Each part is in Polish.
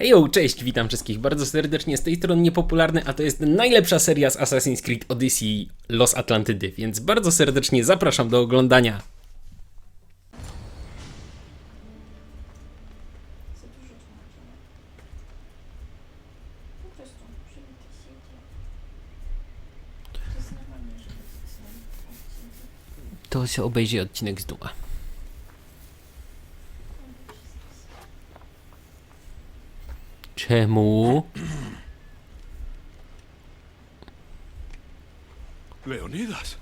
Hejo, cześć, witam wszystkich bardzo serdecznie z tej strony niepopularny, a to jest najlepsza seria z Assassin's Creed Odyssey Los Atlantydy, więc bardzo serdecznie zapraszam do oglądania. To się obejrzy odcinek z Duma. Czemu? Leonidas.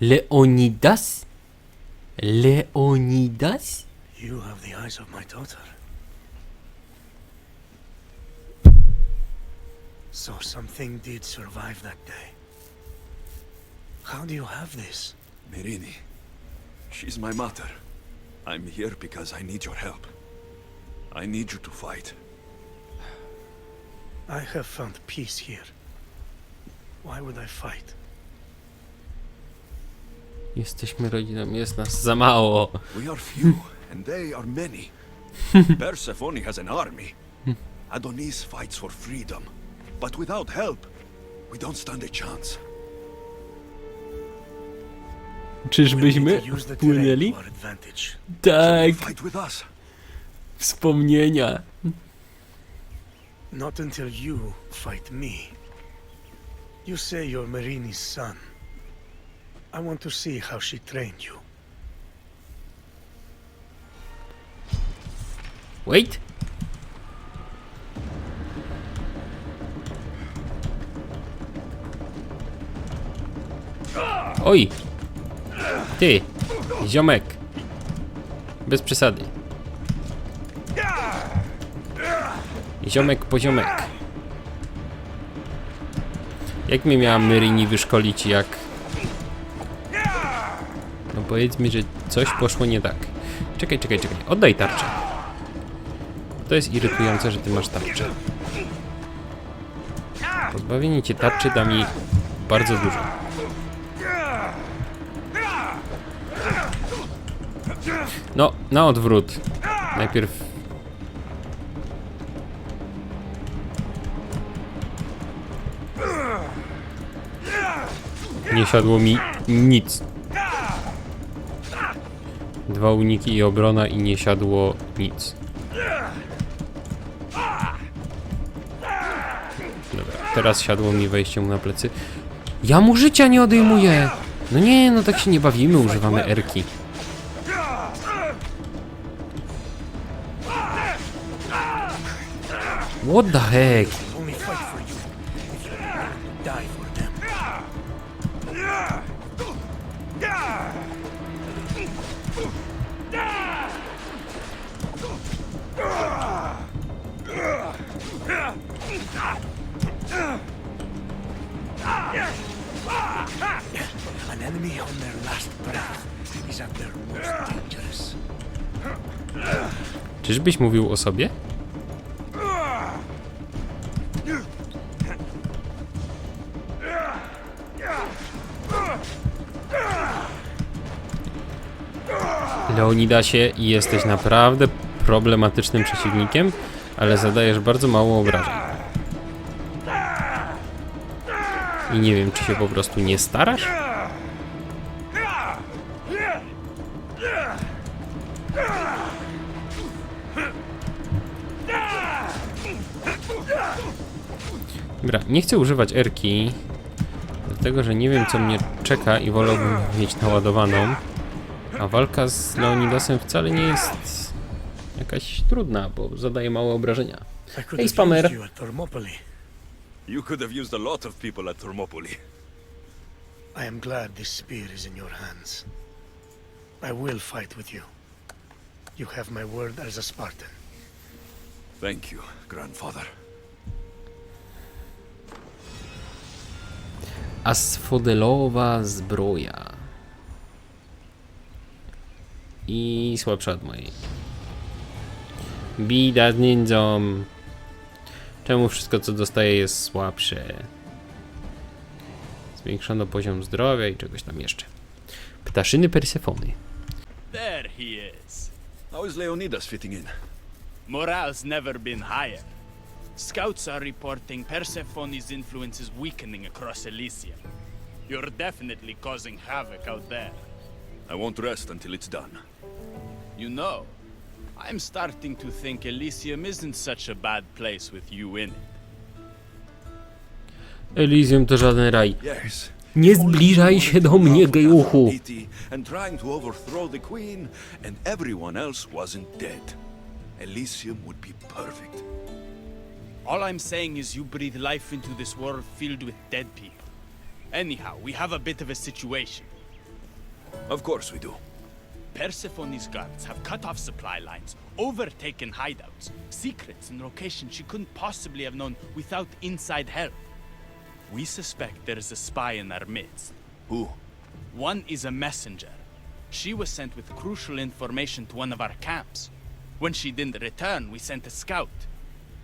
Leonidas? Leonidas? You have the eyes of my daughter. So something did survive that day. How do you have this? Mirini. She's my mother. I'm here because I need your help. I need you to fight. I have found peace here. Why would I fight? Jesteśmy rodziną, jest nas za mało. We are few, and they are many. Persephone has an army. Adonis fights for freedom. But without help, we don't stand a chance. We Czyżbyśmy need to use the terrain wpłynęli? to our advantage. So Tak, fight with us. wspomnienia. Not until you fight me. You say you're Marini's son. I want to see how she trained you. Wait. Oj! Ty! Ziomek! Bez przesady. Ziomek poziomek. Jak mnie miała Myrini wyszkolić, jak... No powiedz mi, że coś poszło nie tak. Czekaj, czekaj, czekaj. Oddaj tarczę. To jest irytujące, że ty masz tarczę. Pozbawienie cię tarczy da mi bardzo dużo. No, na odwrót. Najpierw... Nie siadło mi nic. Dwa uniki i obrona i nie siadło nic. Dobra, teraz siadło mi wejście mu na plecy. Ja mu życia nie odejmuję! No nie, no tak się nie bawimy, używamy erki. What the heck? Czyżbyś mówił o sobie? Leonidasie, jesteś naprawdę problematycznym przeciwnikiem, ale zadajesz bardzo mało obrażeń. I nie wiem, czy się po prostu nie starasz? Dobra, nie chcę używać erki, dlatego że nie wiem co mnie czeka i wolałbym mieć naładowaną. A walka z Leonidasem wcale nie jest jakaś trudna, bo zadaje małe obrażenia. You at Thermopylae. You could have used a lot of people at Thermopylae. I am glad this spear is in your hands. I will fight with you. You have my word as a Spartan. Thank you, grandfather. Asfodelowa zbroja. I słabsza od mojej. Bida z ninją. Czemu wszystko co dostaję jest słabsze? Zwiększono poziom zdrowia i czegoś tam jeszcze. Ptaszyny Persefony. There he is. How is Leonidas fitting in? Morale's never been higher. Scouts are reporting Persephone's influence is weakening across Elysium. You're definitely causing havoc out there. I won't rest until it's done. You know, I'm starting to think Elysium isn't such a bad place with you in it. Elysium to żaden raj. Yes. Nie zbliżaj się do mnie, gejuchu! And trying to overthrow the queen, and everyone else wasn't dead. Elysium would be perfect. All I'm saying is you breathe life into this world filled with dead people. Anyhow, we have a bit of a situation. Of course we do. Persephone's guards have cut off supply lines, overtaken hideouts, secrets and locations she couldn't possibly have known without inside help. We suspect there is a spy in our midst. Who? One is a messenger. She was sent with crucial information to one of our camps. When she didn't return, we sent a scout.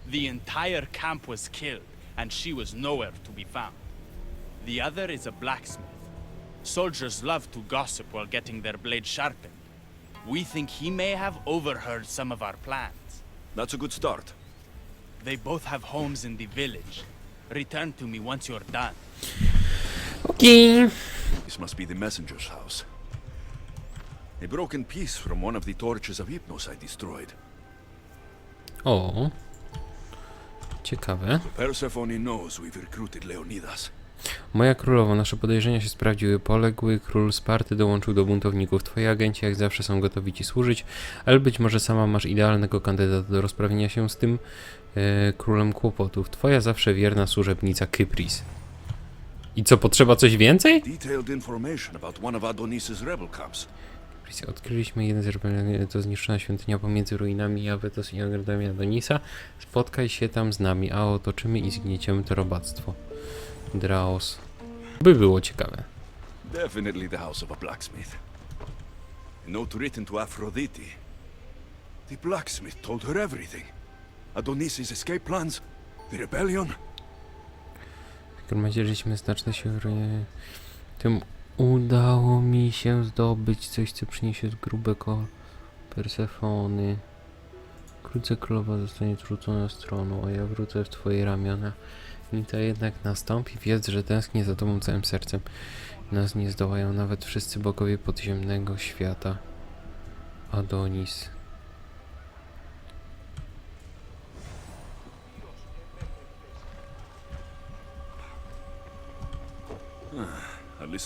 The entire camp was killed, and she was nowhere to be found. The other is a blacksmith. Soldiers love to gossip while getting their blades sharpened. We think he may have overheard some of our plans. That's a good start. They both have homes in the village. Return to me once you're done. Okej. This must be the messenger's house. A broken piece from one of the torches of Hypnos I destroyed. O. Ciekawe. Persephone knows we've recruited Leonidas. Moja królowo, nasze podejrzenia się sprawdziły. Poległy król Sparty dołączył do buntowników. Twoi agenci jak zawsze są gotowi ci służyć, ale być może sama masz idealnego kandydata do rozprawienia się z tym e, królem kłopotów. Twoja zawsze wierna służebnica Kypris. I co, potrzeba coś więcej? Odkryliśmy jeden z to zniszczona świątynia pomiędzy ruinami Jawetos i ogrodami Adonisa. Spotkaj się tam z nami, a otoczymy i zgnieciemy to robactwo. Draos. By było ciekawe. Definitely the house of a blacksmith. A note written to Aphrodite. The blacksmith told her everything. Adonis's escape plans, the rebellion. W gromadzieżyliśmy żyliśmy znaczne się ruiny. Tym udało mi się zdobyć coś, co przyniesie grube koło Persefony. Wkrótce królowa zostanie zrzucona z tronu, a ja wrócę w twoje ramiona. Nim to jednak nastąpi, wiedz, że tęsknię za tobą całym sercem. Nas nie zdołają nawet wszyscy bogowie podziemnego świata. Adonis.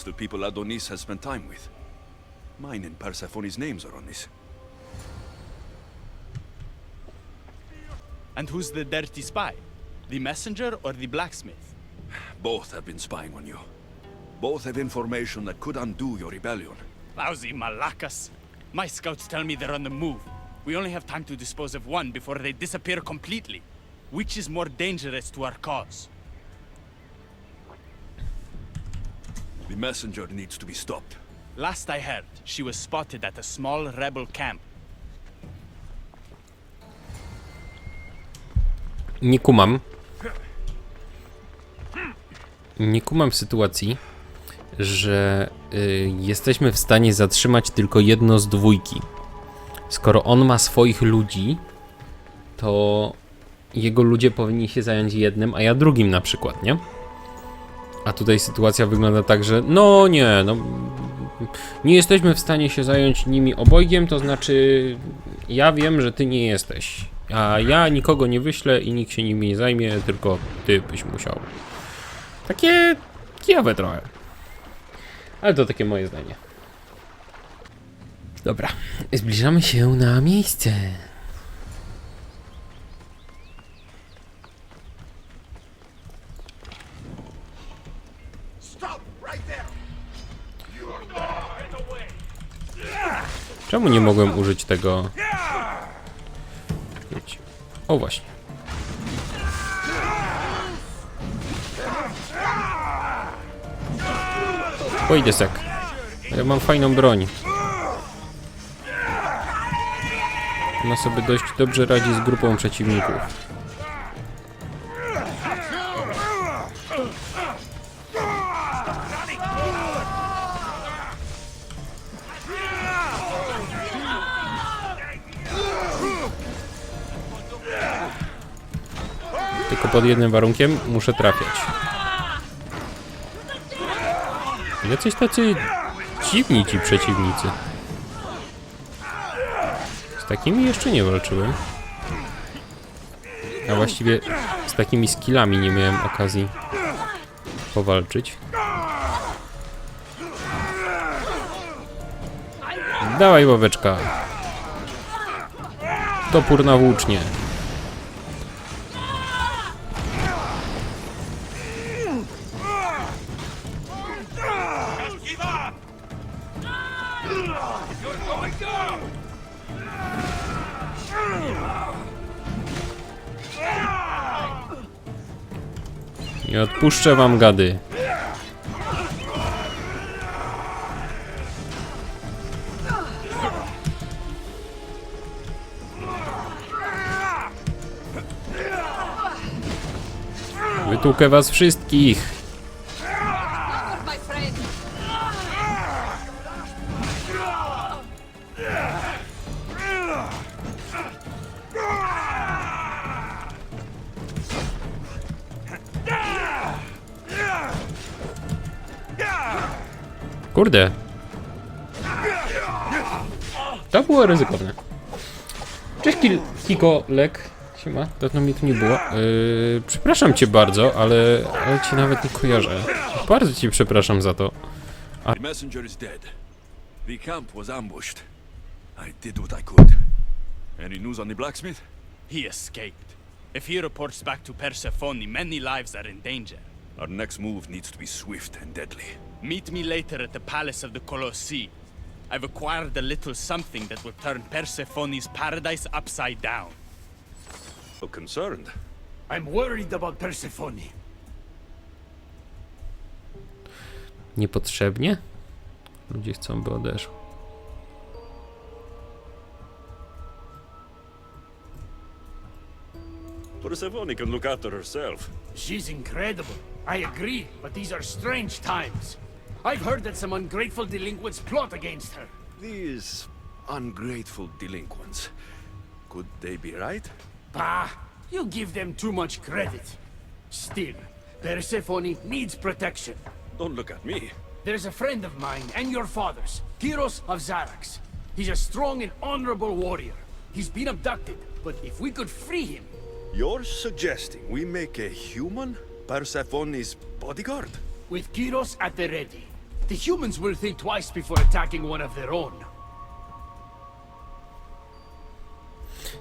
A list people Adonis has spent time with. Mine and Persephone's names are on this. And who's the dirty spy? The messenger or the blacksmith? Both have been spying on you. Both have information that could undo your rebellion. Lousy malacas. My scouts tell me they're on the move. We only have time to dispose of one before they disappear completely. Which is more dangerous to our cause? The messenger needs to be stopped. Last I heard, she was spotted at a small rebel camp. Nie kumam. Nie kumam sytuacji, że y, jesteśmy w stanie zatrzymać tylko jedno z dwójki. Skoro on ma swoich ludzi, to jego ludzie powinni się zająć jednym, a ja drugim na przykład, nie? A tutaj sytuacja wygląda tak, że no nie, no nie jesteśmy w stanie się zająć nimi obojgiem, to znaczy ja wiem, że ty nie jesteś. A ja nikogo nie wyślę i nikt się nimi nie zajmie, tylko ty byś musiał. Takie kijowe trochę. Ale to takie moje zdanie. Dobra, zbliżamy się na miejsce. Czemu nie mogłem użyć tego? O właśnie. Pójdę sek. Ja mam fajną broń. Ona sobie dość dobrze radzi z grupą przeciwników. Pod jednym warunkiem muszę trafiać. Jacyś tacy dziwni ci przeciwnicy. Z takimi jeszcze nie walczyłem. A właściwie z takimi skillami nie miałem okazji powalczyć. Dawaj, ławeczka. Topór na włócznie. Nie odpuszczę wam gady. Wytłukę was wszystkich. Kurde. To było ryzykowne. Cześć Kil Kiko Lek. Siema, dawno mi tu nie było. Yy, przepraszam cię bardzo, ale, ale cię nawet nie kojarzę. Bardzo cię przepraszam za to. The messenger is dead. The camp was ambushed. I did what I could. Any news on the blacksmith? He escaped. If he reports back to Persephone, many lives are in danger. Our next move needs to be swift and deadly. Meet me later at the palace of the Colossi. I've acquired a little something that will turn Persephone's paradise upside down. So concerned. I'm worried about Persephone. Niepotrzebnie? Ludzie chcą, by odeszło. Persephone can look after herself. She's incredible. I agree, but these are strange times. I've heard that some ungrateful delinquents plot against her. These ungrateful delinquents. Could they be right? Bah, you give them too much credit. Still, Persephone needs protection. Don't look at me. There's a friend of mine and your father's, Kyros of Zarax. He's a strong and honorable warrior. He's been abducted, but if we could free him, You're suggesting we make a human Persephone's bodyguard? with Kyros at the ready, the humans will think twice before attacking one of their own.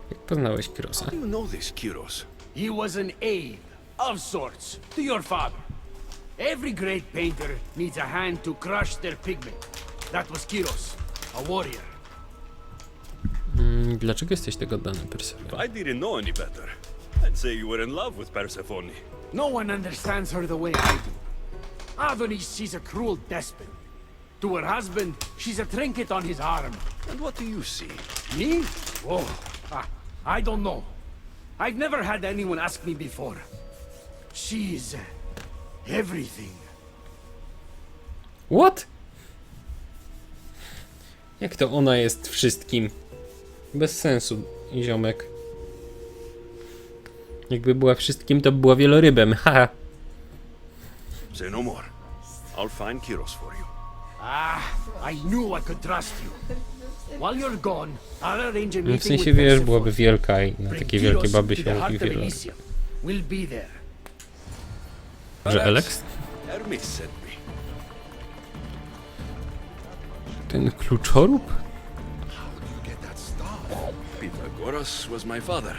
Jak poznałeś Kirosa? How do you know this, Kyros? He was an aide, of sorts, to your father. Every great painter needs a hand to crush their pigment. That was Kyros, a warrior. Mm, dlaczego jesteś tego dany, Persephone? If I didn't know any better, I'd say you were in love with Persephone. No one understands her the way I do. Adonis, she's a cruel despot. To her husband, she's a trinket on his arm. And what do you see? Me? Oh, ah, I don't know. I've never had anyone ask me before. She's uh, everything. What? Jak to ona jest wszystkim? Bez sensu, ziomek. Jakby była wszystkim, to by była wielorybem, haha. Say no more. I'll find Kyros for you. Ah, I knew I could trust you. While you're gone, I'll arrange a w meeting sensie, wiesz, Persephone. byłaby wielka i na Bring takie wielkie baby to się the mówi heart of wieloryb. Elysium. We'll be there. Że Alex? Hermes sent me. Ten kluczorób? Get that staff. Pythagoras was my father.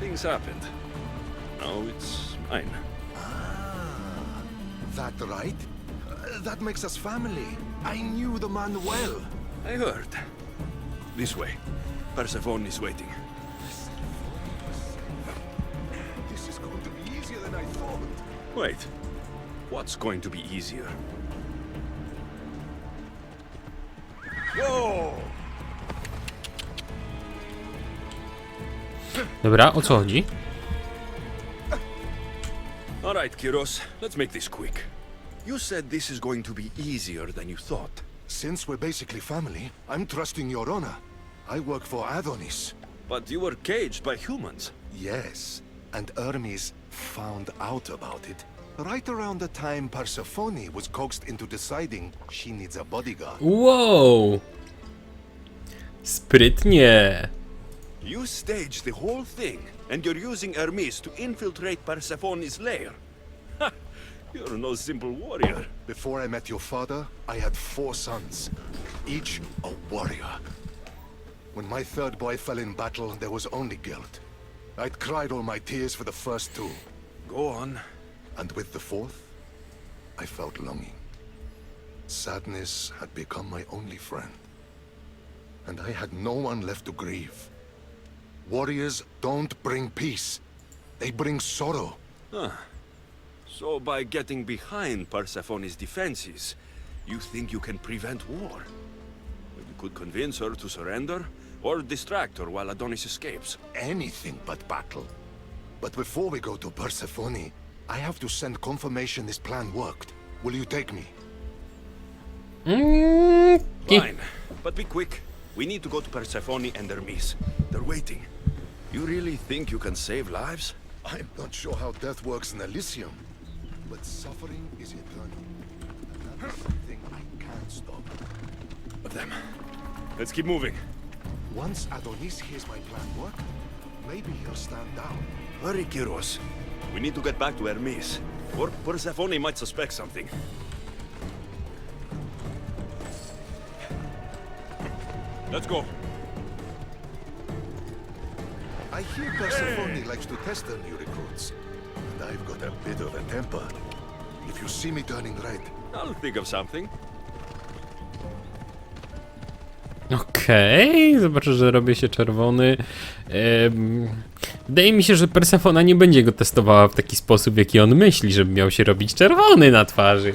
Things happened. Now it's mine. That right? Uh, that makes us family. I knew the man well. I heard. This way. Persephone is waiting. This is going to be easier than I thought. Wait. What's going to be easier? Whoa! Dobra, o co chodzi? All right, Kyros, let's make this quick. You said this is going to be easier than you thought. Since we're basically family, I'm trusting your honor. I work for Adonis. But you were caged by humans. Yes, And Hermes found out about it right around the time Persephone was coaxed into deciding she needs a bodyguard. Wow! Sprytnie! You staged the whole thing, and you're using Hermes to infiltrate Persephone's lair. You're no simple warrior. Before I met your father, I had four sons, each a warrior. When my third boy fell in battle, there was only guilt. I'd cried all my tears for the first two, Go on. and with the fourth, I felt longing. Sadness had become my only friend. And I had no one left to grieve. Warriors don't bring peace. They bring sorrow. So by getting behind Persephone's defenses, you think you can prevent war? You could convince her to surrender, or distract her while Adonis escapes. anything but battle. But before we go to Persephone, I have to send confirmation this plan worked. Will you take me? Mm, Fine, but be quick. We need to go to Persephone and Hermes. They're waiting. You really think you can save lives? I'm not sure how death works in Elysium, but suffering is eternal. And that's something I can't stop. Of them. Let's keep moving. Once Adonis hears my plan work, maybe he'll stand down. Hurry, Kyros. We need to get back to Hermes. Or Persephone might suspect something. Let's go. I hear Persephone likes to test her new recruits. And I've got a bit of a temper. If you see me turning red, I'll think of something. Okej, zobaczę, że robię się czerwony. Em, wydaje mi się, że Persefona nie będzie go testowała w taki sposób, jaki on myśli, żeby miał się robić czerwony na twarzy.